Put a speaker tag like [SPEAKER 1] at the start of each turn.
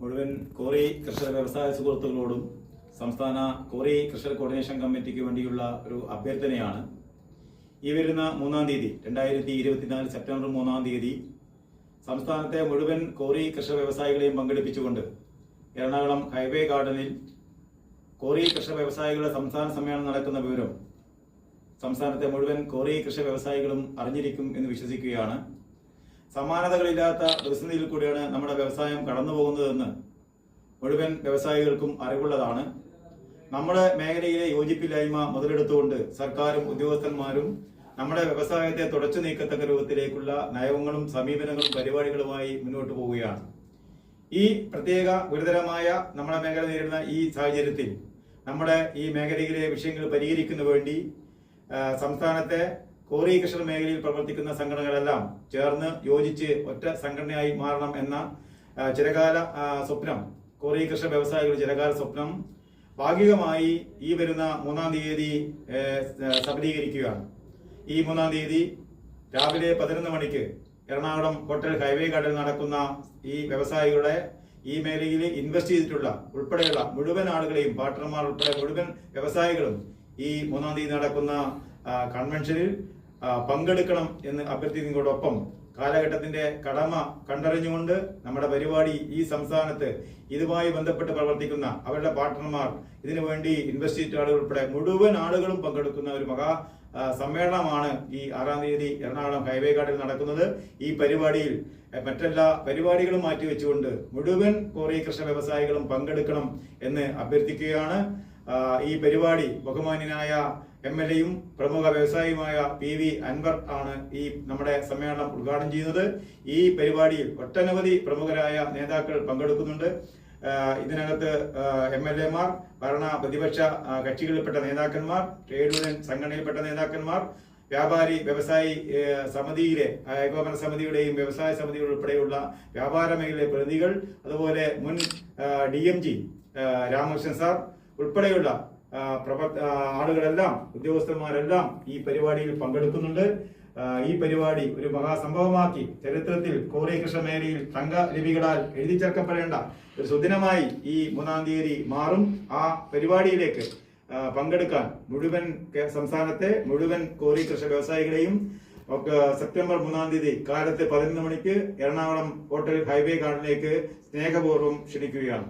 [SPEAKER 1] മുഴുവൻ കോറി കർഷക വ്യവസായ സുഹൃത്തുക്കളോടും സംസ്ഥാന കോറി കർഷക കോർഡിനേഷൻ കമ്മിറ്റിക്ക് വേണ്ടിയുള്ള ഒരു അഭ്യർത്ഥനയാണ്. ഈ വരുന്ന മൂന്നാം തീയതി രണ്ടായിരത്തി ഇരുപത്തിനാല് സെപ്റ്റംബർ മൂന്നാം തീയതി സംസ്ഥാനത്തെ മുഴുവൻ കോറി കർഷക വ്യവസായികളെയും പങ്കെടുപ്പിച്ചുകൊണ്ട് എറണാകുളം ഹൈവേ ഗാർഡനിൽ കോറി കർഷക വ്യവസായികളുടെ സംസ്ഥാന സമ്മേളനം നടക്കുന്ന വിവരം സംസ്ഥാനത്തെ മുഴുവൻ കോറി കൃഷി വ്യവസായികളും അറിഞ്ഞിരിക്കും എന്ന് വിശ്വസിക്കുകയാണ്. സമാനതകളില്ലാത്ത പ്രതിസന്ധിയിൽ കൂടിയാണ് നമ്മുടെ വ്യവസായം കടന്നു പോകുന്നതെന്ന് മുഴുവൻ വ്യവസായികൾക്കും അറിവുള്ളതാണ്. നമ്മുടെ മേഖലയിലെ യോജിപ്പില്ലായ്മ മുതലെടുത്തുകൊണ്ട് സർക്കാരും ഉദ്യോഗസ്ഥന്മാരും നമ്മുടെ വ്യവസായത്തെ തുടച്ചു നീക്കത്തക്ക രൂപത്തിലേക്കുള്ള നയങ്ങളും സമീപനങ്ങളും പരിപാടികളുമായി മുന്നോട്ട് പോവുകയാണ്. ഈ പ്രത്യേക ഗുരുതരമായ നമ്മുടെ മേഖല നേരിടുന്ന ഈ സാഹചര്യത്തിൽ നമ്മുടെ ഈ മേഖലയിലെ വിഷയങ്ങൾ പരിഹരിക്കുന്നതിന് വേണ്ടി സംസ്ഥാനത്തെ കോറി കൃഷർ മേഖലയിൽ പ്രവർത്തിക്കുന്ന സംഘടനകളെല്ലാം ചേർന്ന് യോജിച്ച് ഒറ്റ സംഘടനയായി മാറണം എന്ന ചിരകാല സ്വപ്നം കോറി കൃഷ്ണ വ്യവസായികളുടെ ചിരകാല സ്വപ്നം ഭാഗികമായി ഈ വരുന്ന മൂന്നാം തീയതി സഫലീകരിക്കുകയാണ്. ഈ മൂന്നാം തീയതി രാവിലെ പതിനൊന്ന് മണിക്ക് എറണാകുളം ഹോട്ടൽ ഹൈവേ ഗാർഡിൽ നടക്കുന്ന ഈ വ്യവസായികളുടെ ഈ മേഖലയിൽ ഇൻവെസ്റ്റ് ചെയ്തിട്ടുള്ള ഉൾപ്പെടെയുള്ള മുഴുവൻ ആളുകളെയും പാർട്ട്ണർമാർ ഉൾപ്പെടെ മുഴുവൻ വ്യവസായികളും ഈ മൂന്നാം തീയതി നടക്കുന്ന കൺവെൻഷനിൽ പങ്കെടുക്കണം എന്ന് അഭ്യർത്ഥിക്കുന്നതോടൊപ്പം കാലഘട്ടത്തിന്റെ കടമ കണ്ടറിഞ്ഞുകൊണ്ട് നമ്മുടെ പരിപാടി ഈ സംസ്ഥാനത്ത് ഇതുമായി ബന്ധപ്പെട്ട് പ്രവർത്തിക്കുന്ന അവരുടെ പാർട്ട്ണർമാർ ഇതിനുവേണ്ടി വേണ്ടി ആളുകൾ ഉൾപ്പെടെ മുഴുവൻ ആളുകളും പങ്കെടുക്കുന്ന ഒരു മഹാ സമ്മേളനമാണ് ഈ ആറാം തീയതി എറണാകുളം ഹൈവേ ഗാർഡിൽ നടക്കുന്നത്. ഈ പരിപാടിയിൽ മറ്റെല്ലാ പരിപാടികളും മാറ്റിവെച്ചുകൊണ്ട് മുഴുവൻ കോറി കൃഷ്ണ വ്യവസായികളും പങ്കെടുക്കണം എന്ന് അഭ്യർത്ഥിക്കുകയാണ്. ഈ പരിപാടി ബഹുമാന്യനായ എം എൽ എയും പ്രമുഖ വ്യവസായിയുമായ പി വി അൻവർ ആണ് ഈ നമ്മുടെ സമ്മേളനം ഉദ്ഘാടനം ചെയ്യുന്നത്. ഈ പരിപാടിയിൽ ഒട്ടനവധി പ്രമുഖരായ നേതാക്കൾ പങ്കെടുക്കുന്നുണ്ട്. ഇതിനകത്ത് എം എൽ എമാർ ഭരണ പ്രതിപക്ഷ കക്ഷികളിൽപ്പെട്ട നേതാക്കന്മാർ ട്രേഡ് യൂണിയൻ സംഘടനയിൽപ്പെട്ട നേതാക്കന്മാർ വ്യാപാരി വ്യവസായി സമിതിയിലെ ഏകോപന സമിതിയുടെയും വ്യവസായ സമിതി ഉൾപ്പെടെയുള്ള വ്യാപാര മേഖലയിലെ പ്രതിനിധികൾ അതുപോലെ മുൻ D M G Ramakrishnan sir ഉൾപ്പെടെയുള്ള പ്രവർ- ആളുകളെല്ലാം ഉദ്യോഗസ്ഥന്മാരെല്ലാം ഈ പരിപാടിയിൽ പങ്കെടുക്കുന്നുണ്ട്. ഈ പരിപാടി ഒരു മഹാസംഭവമാക്കി ചരിത്രത്തിൽ കോറി കൃഷ്ണ മേഖലയിൽ തങ്ക ലിപികളാൽ എഴുതി ചേർക്കപ്പെടേണ്ട ഒരു സുദിനമായി ഈ മൂന്നാം തീയതി മാറും. ആ പരിപാടിയിലേക്ക് പങ്കെടുക്കാൻ മുഴുവൻ സംസ്ഥാനത്തെ മുഴുവൻ കോറി കൃഷി വ്യവസായികളെയും ഒക്കെ സെപ്റ്റംബർ മൂന്നാം തീയതി കാലത്ത് പതിനൊന്ന് മണിക്ക് എറണാകുളം ഹോട്ടൽ ഹൈവേ ഗാർഡനിലേക്ക് സ്നേഹപൂർവം ക്ഷണിക്കുകയാണ്.